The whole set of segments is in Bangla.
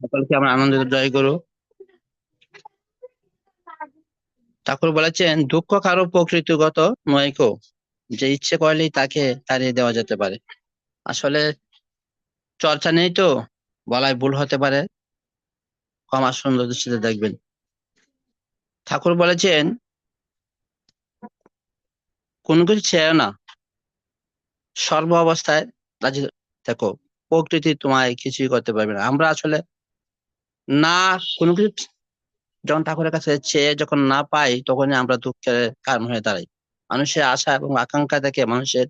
সকলকে আমরা আনন্দ জয় করো। ঠাকুর বলেছেন, দুঃখ কারও প্রকৃতিগত নয় কো। যে ইচ্ছে করলেই তাকে তাড়িয়ে দেওয়া যেতে পারে। আসলে চর্চা নেই তো বলায় ভুল হতে পারে। ক্ষমা সুন্দর দৃষ্টিতে দেখবেন। ঠাকুর বলেছেন, কোনো কিছু চেয়েও না। সর্ব অবস্থায় রাজি দেখো প্রকৃতি তোমায় কিছুই করতে পারবে না। আমরা আসলে না, কোনো কিছু যখন ঠাকুরের কাছে চেয়ে যখন না পাই, তখনই আমরা দুঃখের কারণ হয়ে দাঁড়াই। মানুষের আশা এবং আকাঙ্ক্ষা থেকে মানুষের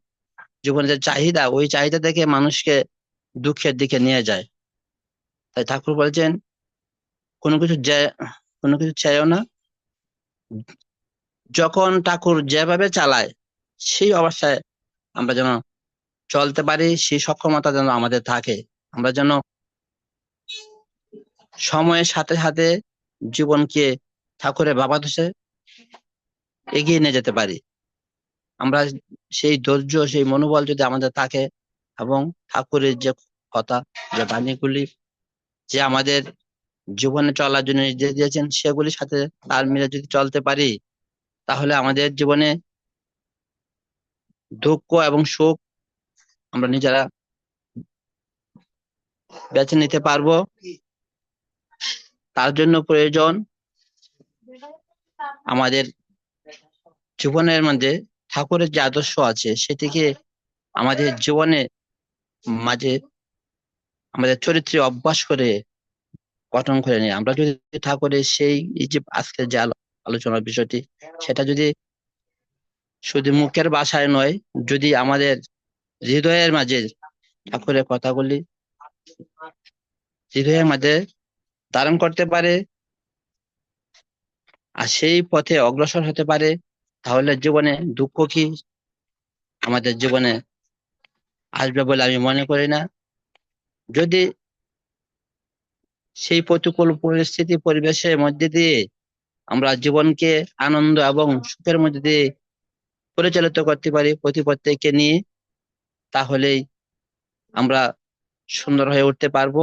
জীবনের যে চাহিদা, ওই চাহিদা থেকে মানুষকে দুঃখের দিকে নিয়ে যায়। তাই ঠাকুর বলছেন, কোনো কিছু যে, কোনো কিছু চাইও না। যখন ঠাকুর যেভাবে চালায়, সেই অবস্থায় আমরা যেন চলতে পারি সেই সক্ষমতা যেন আমাদের থাকে। আমরা যেন সময়ের সাথে সাথে জীবনকে ঠাকুরের বাবা দোষে এগিয়ে নিয়ে যেতে পারি। আমরা সেই ধৈর্য, সেই মনোবল যদি আমাদের থাকে এবং ঠাকুরের যে কথা, যে বাণীগুলি, যে আমাদের জীবনে চলার জন্য নির্দেশ দিয়েছেন, সেগুলির সাথে তাল মিলে যদি চলতে পারি, তাহলে আমাদের জীবনে দুঃখ এবং সুখ আমরা নিজেরা বেছে নিতে পারব। তার জন্য প্রয়োজন আমাদের জীবনের মধ্যে ঠাকুরের যে আদর্শ আছে, সেটিকে আমাদের জীবনে মাঝে আমাদের চরিত্রে অভ্যাস করে গঠন করে নিই আমরা যদি ঠাকুরের সেই যে আজকের যে আলোচনার বিষয়টি, সেটা যদি শুধু মুখের বাসায় নয়, যদি আমাদের হৃদয়ের মাঝে ঠাকুরের কথাগুলি হৃদয়ের মাঝে ধারণ করতে পারে আর সেই পথে অগ্রসর হতে পারে, তাহলে জীবনে দুঃখ কি আমাদের জীবনে আসবে বলে আমি মনে করি না। যদি সেই প্রতিকূল পরিস্থিতি পরিবেশের মধ্যে দিয়ে আমরা জীবনকে আনন্দ এবং সুখের মধ্যে দিয়ে পরিচালিত করতে পারি, প্রতি প্রত্যেককে নিয়ে তাহলেই আমরা সুন্দর হয়ে উঠতে পারব।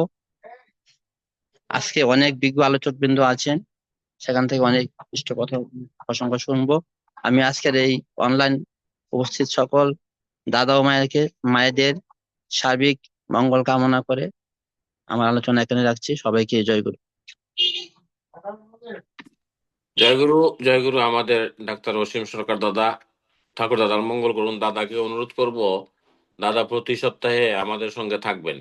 আজকে অনেক বিজ্ঞ আলোচক বৃন্দ আছেন, সেখান থেকে অনেক ইষ্ট কথা প্রসঙ্গ শুনব। আমি আজকের এই অনলাইন উপস্থিত সকল দাদা ও মায়েরকে মায়েদের সার্বিক মঙ্গল কামনা করে আমার আলোচনা এখানে রাখছি। সবাইকে জয় গুরু। জয়গুরু জয়গুরু আমাদের ডাক্তার অসীম সরকার দাদা। ঠাকুর দাদার মঙ্গল করুন। দাদাকে অনুরোধ করব দাদা প্রতি সপ্তাহে আমাদের সঙ্গে থাকবেন।